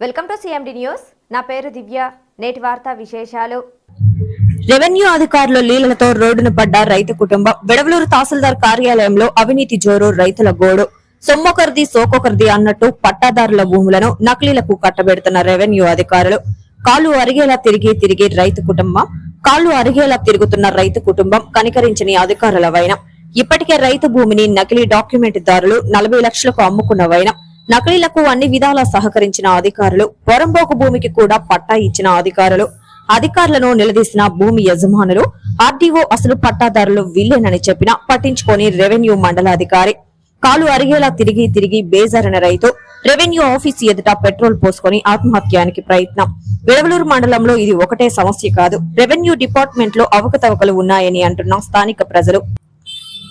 Welcome to CMD news నా పేరు దివ్య. నేటి వార్తా విశేషాలు. రెవెన్యూ అధికారుల లీలలతో రోడ్డున పడ్డ రైతు కుటుంబం వెడవలూరు తహసీల్దార్ కార్యాలయంలో అవినీతి జోరు రైతుల గోడు. సొమ్మొకరిది సోకొకరిది అన్నట్టు పట్టాదారుల భూములను నకిలీలకు కట్టబెడుతున్న రెవెన్యూ అధికారులు. కాళ్ళు అరిగేలా తిరిగి తిరిగి రైతు కుటుంబం కాళ్ళు అరిగేలా తిరుగుతున్న రైతు కుటుంబం కనికరించని అధికారుల వైనం. ఇప్పటికే రైతు భూమిని నకిలీ డాక్యుమెంట్ దారులు నలభై లక్షలకు అమ్ముకున్న వైనం. నకిలీలకు అన్ని విధాలా సహకరించిన అధికారులు పొరంబోకు భూమికి కూడా పట్టా ఇచ్చిన అధికారులు అధికారులను నిలదీసిన భూమి యజమానులు ఆర్డీఓ అసలు పట్టాదారులు వీల్లేనని చెప్పినా పట్టించుకొని రెవెన్యూ మండలాధికారి కాలు అరిగేలా తిరిగి తిరిగి బేజారిన రైతు రెవెన్యూ ఆఫీస్ ఎదుట పెట్రోల్ పోసుకొని ఆత్మహత్యానికి ప్రయత్నం. విడవలూరు మండలంలో ఇది ఒకటే సమస్య కాదు. రెవెన్యూ డిపార్ట్మెంట్లో అవకతవకలు ఉన్నాయని అంటున్న స్థానిక ప్రజలు.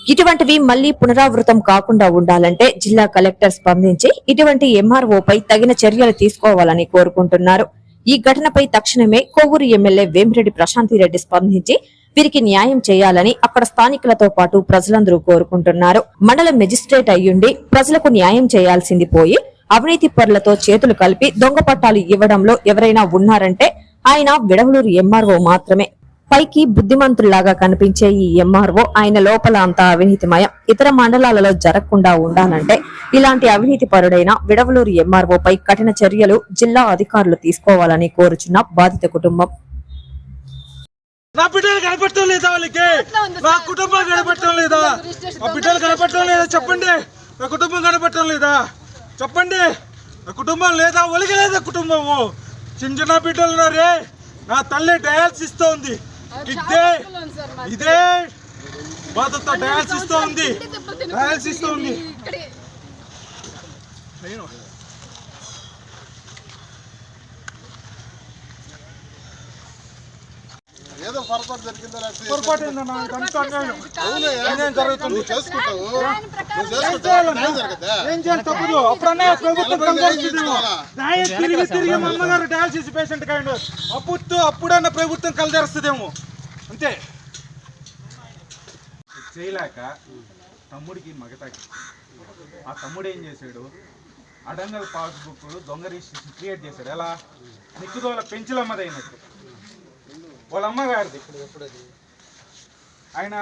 ఇటువంటివి మళ్ళీ పునరావృతం కాకుండా ఉండాలంటే జిల్లా కలెక్టర్ స్పందించి ఇటువంటి ఎంఆర్ఓపై తగిన చర్యలు తీసుకోవాలని కోరుకుంటున్నారు. ఈ ఘటనపై తక్షణమే కొవ్వూరు ఎమ్మెల్యే వేమిరెడ్డి ప్రశాంతిరెడ్డి స్పందించి వీరికి న్యాయం చేయాలని అక్కడ స్థానికులతో పాటు ప్రజలందరూ కోరుకుంటున్నారు. మండల మెజిస్ట్రేట్ అయ్యుండి ప్రజలకు న్యాయం చేయాల్సింది పోయి అవినీతి పరులతో చేతులు కలిపి దొంగ పట్టాలు ఇవ్వడంలో ఎవరైనా ఉన్నారంటే ఆయన విడవలూరు ఎంఆర్ఓ మాత్రమే. పైకి బుద్ధిమంతుల్లాగా కనిపించే ఈ ఎంఆర్ఓ ఆయన లోపల అంతా అవినీతిమయం. ఇతర మండలాలలో జరగకుండా ఉండాలంటే ఇలాంటి అవినీతి పరుడైన విడవలూరు ఎంఆర్ఓ పై కఠిన చర్యలు జిల్లా అధికారులు తీసుకోవాలని కోరుచున్న బాధిత కుటుంబం. నా బిడ్డలు కనపడటం లేదా వాళ్ళకి? నా కుటుంబం కనపడటం లేదా? నా బిడ్డలు కనపడటం లేదా? చెప్పండి. నా కుటుంబం కనపడటం లేదా? చెప్పండి. నా కుటుంబం లేదా? ఒలిగి లేదా కుటుంబము? చిన్న చిన్న బిడ్డలు ఉన్నారే. నా తల్లి డయాలసిస్తో ఉంది ఇదే ఇదే బాధతో డయాలసిస్తో ఉంది డయాలసిస్తో ఉంది ఏదో పొరపాటు జరిగిందో పొరపాటు జరుగుతుంది? చేసుకుంటావు? ఏం చేయాలి తప్పదు? అప్పుడన్నా ప్రభుత్వం న్యాయం తిరిగి తిరిగి మా అమ్మగారు డయాలసిస్ పేషెంట్ కాండి అప్పుడు అప్పుడన్నా ప్రభుత్వం కలిదేస్తుందేమో అంతే. చేయలేక తమ్ముడికి మగతాకి ఆ తమ్ముడు ఏం చేశాడు? అడంగల్ పాస్బుక్ దొంగ రిజిస్ట్రేషన్ క్రియేట్ చేశాడు. ఎలా? నిక్కుదోల పెంచులమ్మదైనట్టు. వాళ్ళ అమ్మగారిది ఆయన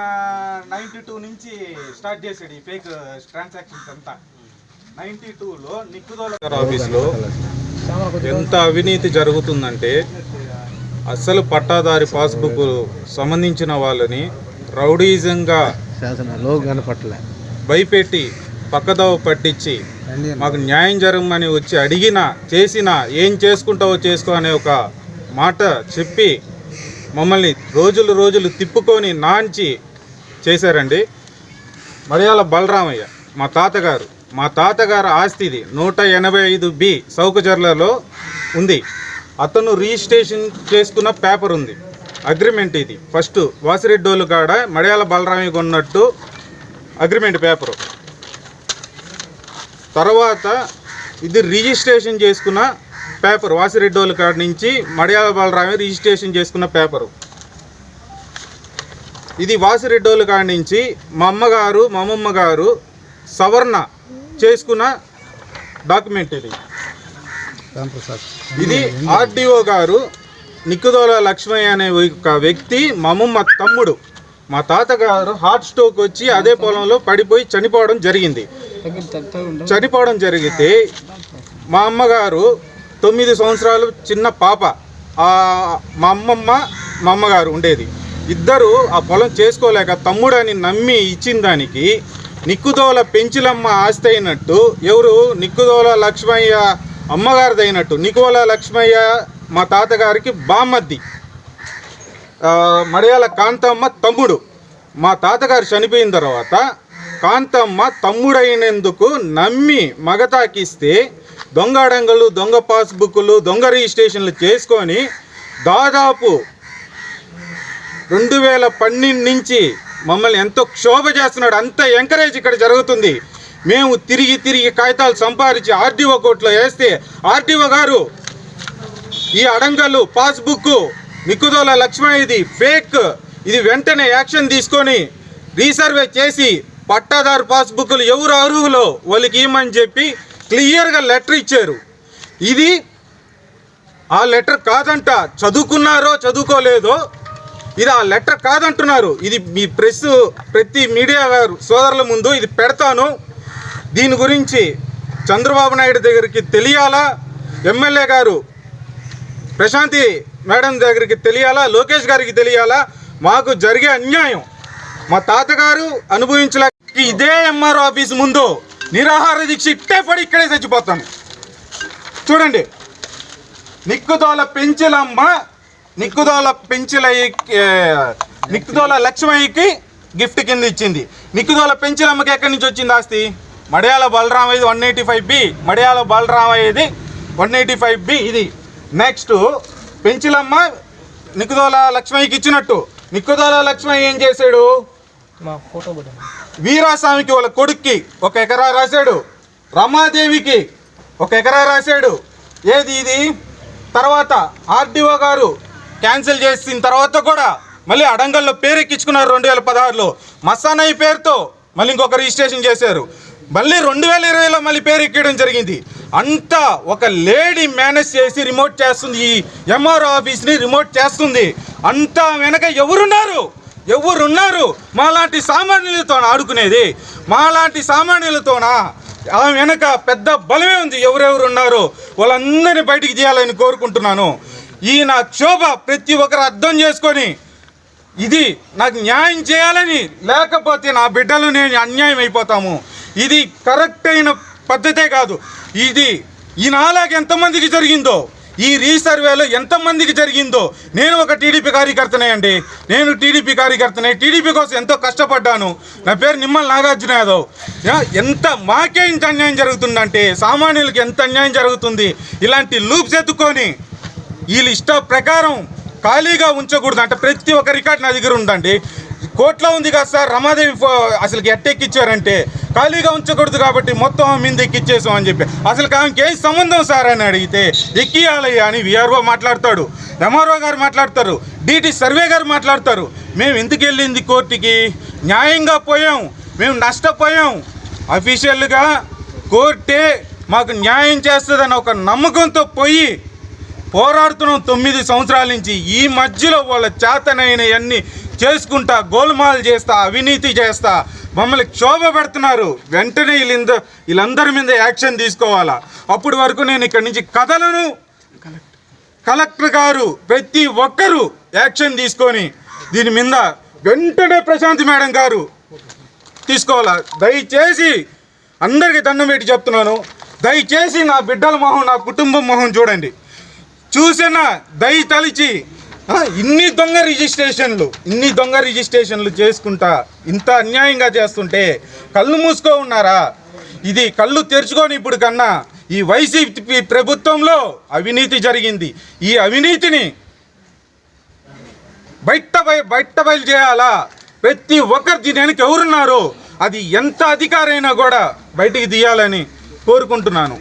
నైంటీ టూ నుంచి స్టార్ట్ చేసాడు ఈ ఫేక్ ట్రాన్సాక్షన్స్ అంతా. నైంటీ టూలో నిక్కుదోల ఆఫీస్లో ఎంత అవినీతి జరుగుతుందంటే అసలు పట్టాదారి పాస్బుక్ సంబంధించిన వాళ్ళని రౌడీజంగా భయపెట్టి పక్కదోవ పట్టించి మాకు న్యాయం జరగమని వచ్చి అడిగినా చేసినా ఏం చేసుకుంటావో చేసుకో అనే ఒక మాట చెప్పి మమ్మల్ని రోజులు రోజులు తిప్పుకొని నాంచి చేశారండి. మరియాల బలరామయ్య మా తాతగారు. మా తాతగారు ఆస్తిది నూట ఎనభై ఐదు బి సౌకచర్లలో ఉంది. అతను రిజిస్ట్రేషన్ చేసుకున్న పేపర్ ఉంది. అగ్రిమెంట్ ఇది. ఫస్ట్ వాసిరెడ్డోలు కాడ మడయాల బలరామయ్య కొన్నట్టు అగ్రిమెంట్ పేపరు. తర్వాత ఇది రిజిస్ట్రేషన్ చేసుకున్న పేపర్ వాసిరెడ్డోల కాడ నుంచి మడియాల బాలరామే రిజిస్ట్రేషన్ చేసుకున్న పేపరు. ఇది వాసిరెడ్డోల కాడ నుంచి మా అమ్మగారు మా అమ్మమ్మ గారు సవర్ణ చేసుకున్న డాక్యుమెంట్ ఇది. ఇది ఆర్డీఓ గారు నిక్కుదోల లక్ష్మయ్య అనే ఒక వ్యక్తి మా అమ్మమ్మ తమ్ముడు. మా తాతగారు హార్ట్ స్ట్రోక్ వచ్చి అదే పొలంలో పడిపోయి చనిపోవడం జరిగింది. చనిపోవడం జరిగితే మా అమ్మగారు తొమ్మిది సంవత్సరాలు చిన్న పాప ఆ, మా అమ్మమ్మ మా అమ్మగారు ఉండేది. ఇద్దరు ఆ పొలం చేసుకోలేక తమ్ముడని నమ్మి ఇచ్చిన దానికి నిక్కుదోల పెంచిలమ్మ ఆస్తి అయినట్టు ఎవరు నిక్కుదోల లక్ష్మయ్య అమ్మగారిదైనట్టు నికోల లక్ష్మయ్య మా తాతగారికి బామ్మద్ది. మడియాల కాంతమ్మ తమ్ముడు. మా తాతగారు చనిపోయిన తర్వాత కాంతమ్మ తమ్ముడైనందుకు నమ్మి మగతాకిస్తే దొంగ అడంగలు దొంగ పాస్బుక్లు దొంగ రిజిస్ట్రేషన్లు చేసుకొని దాదాపు రెండు వేల పన్నెండు నుంచి మమ్మల్ని ఎంతో క్షోభ చేస్తున్నాడు. అంత ఎంకరేజ్ ఇక్కడ జరుగుతుంది. మేము తిరిగి తిరిగి కాగితాలు సంపాదించి ఆర్డీఓ కోర్టులో వేస్తే ఆర్డీఓ గారు ఈ అడంగలు పాస్బుక్ నిక్కుదోల లక్ష్మయ్యది ఫేక్. ఇది వెంటనే యాక్షన్ తీసుకొని రీసర్వే చేసి పట్టాదారు పాస్బుక్లు ఎవరు అర్హులో వాళ్ళకి ఇవ్వమని చెప్పి క్లియర్గా లెటర్ ఇచ్చారు. ఇది ఆ లెటర్ కాదంట. చదువుకున్నారో చదువుకోలేదో ఇది ఆ లెటర్ కాదంటున్నారు. ఇది మీ ప్రెస్ ప్రతి మీడియా గారు సోదరుల ముందు ఇది పెడతాను. దీని గురించి చంద్రబాబు నాయుడు దగ్గరికి తెలియాలా? ఎమ్మెల్యే గారు ప్రశాంతి మేడం దగ్గరికి తెలియాలా? లోకేష్ గారికి తెలియాలా? మాకు జరిగే అన్యాయం. మా తాతగారు అనుభవించలేక ఇదే ఎంఆర్ ఆఫీస్ ముందు నిరాహార దీక్ష ఇట్టే పడి ఇక్కడే చచ్చిపోతాను. చూడండి. నిక్కుదోల పెంచులమ్మ నిక్కుదోల పెంచులయ్యకి నిక్కుదోల లక్ష్మయ్యకి గిఫ్ట్ కింద ఇచ్చింది. నిక్కుదోల పెంచిలమ్మకి ఎక్కడి నుంచి వచ్చింది ఆస్తి? Madiyala బలరామయ్యది one eighty five B Madiyala బలరామయ్యది one eighty five B ఇది. నెక్స్ట్ పెంచిలమ్మ నిక్కుదోల లక్ష్మయ్యకి ఇచ్చినట్టు. నిక్కుదోల లక్ష్మయ్య ఏం చేశాడు? వీరాస్వామికి వాళ్ళ కొడుక్కి ఒక ఎకరా రాశాడు. రమాదేవికి ఒక ఎకరా రాశాడు. ఏది ఇది? తర్వాత ఆర్డీఓ గారు క్యాన్సిల్ చేసిన తర్వాత కూడా మళ్ళీ అడంగల్లో పేరెక్కించుకున్నారు రెండు వేల పదహారులో. మసానయ్య పేరుతో మళ్ళీ ఇంకొక రిజిస్ట్రేషన్ చేశారు. మళ్ళీ రెండు వేల ఇరవైలో మళ్ళీ పేరెక్కడం జరిగింది. అంతా ఒక లేడీ మేనేజ్ చేసి రిమోట్ చేస్తుంది. ఈ ఎంఆర్ఓ ఆఫీస్ని రిమోట్ చేస్తుంది. అంతా వెనక ఎవరున్నారు? ఎవరున్నారు? మాలాంటి సామాన్యులతో ఆడుకునేది? మాలాంటి సామాన్యులతోనా ఆ వెనక పెద్ద బలమే ఉంది. ఎవరెవరు ఉన్నారో వాళ్ళందరినీ బయటికి తీయాలని కోరుకుంటున్నాను. ఈ నా క్షోభ ప్రతి ఒక్కరు అర్థం చేసుకొని ఇది నాకు న్యాయం చేయాలని లేకపోతే నా బిడ్డలు నేను అన్యాయం అయిపోతాము. ఇది కరెక్ట్ అయిన పద్ధతే కాదు. ఇది ఈ ఎంతమందికి జరిగిందో ఈ రీసర్వేలో ఎంతమందికి జరిగిందో నేను ఒక టీడీపీ కార్యకర్తనే అండి. నేను టీడీపీ కార్యకర్తనే. టీడీపీ కోసం ఎంతో కష్టపడ్డాను. నా పేరు నిమ్మల్ నాగార్జున యాదవ్. ఎంత మాకే ఇంత అన్యాయం జరుగుతుందంటే సామాన్యులకి ఎంత అన్యాయం జరుగుతుంది? ఇలాంటి లూప్స్ ఎత్తుకొని వీళ్ళ ఇష్ట ప్రకారం ఖాళీగా ఉంచకూడదు. అంటే ప్రతి ఒక్క రికార్డ్ నా దగ్గర ఉందండి. కోర్టులో ఉంది కదా సార్. రమాదేవి అసలు అసలుకి ఎట్టెక్కిచ్చారంటే ఖాళీగా ఉంచకూడదు కాబట్టి మొత్తం మీద ఎక్కిచ్చేసాం అని చెప్పి. అసలు ఆమెకి ఏం సంబంధం సార్ అని అడిగితే ఎక్కియాలయ్యా అని విఆర్ఓ మాట్లాడతాడు. ఎంఆర్ఓ గారు మాట్లాడతారు. డిటి సర్వే గారు మాట్లాడతారు. మేము ఎందుకు వెళ్ళింది కోర్టుకి? న్యాయంగా పోయాం. మేము నష్టపోయాం. అఫీషియల్గా కోర్టే మాకు న్యాయం చేస్తుందని ఒక నమ్మకంతో పోయి పోరాడుతున్నాం తొమ్మిది సంవత్సరాల నుంచి. ఈ మధ్యలో వాళ్ళ చేతనైన అన్ని చేసుకుంటా గోల్మాల్ చేస్తా అవినీతి చేస్తా మమ్మల్ని క్షోభ పెడుతున్నారు వెంటనే వీళ్ళంద వీళ్ళందరి మీద యాక్షన్ తీసుకోవాలా? అప్పటి వరకు నేను ఇక్కడి నుంచి కథలను కలెక్టర్ గారు ప్రతి ఒక్కరూ యాక్షన్ తీసుకొని దీని మీద వెంటనే ప్రశాంతి మేడం గారు తీసుకోవాలా? దయచేసి అందరికీ దండం పెట్టి చెప్తున్నాను. దయచేసి నా బిడ్డల మొహం నా కుటుంబం మొహం చూడండి. చూసిన? దయ తలిచి ఇన్ని దొంగ రిజిస్ట్రేషన్లు ఇన్ని దొంగ రిజిస్ట్రేషన్లు చేసుకుంటా ఇంత అన్యాయంగా చేస్తుంటే కళ్ళు మూసుకో ఉన్నారా? ఇది కళ్ళు తెరుచుకొని ఇప్పుడు కన్నా ఈ వైసీపీ ప్రభుత్వంలో అవినీతి జరిగింది. ఈ అవినీతిని బయట బయట బయలు చేయాలా? ప్రతి ఒక్కరు దీనికి ఎవరున్నారు? అది ఎంత అధికారైనా కూడా బయటికి తీయాలని కోరుకుంటున్నాను.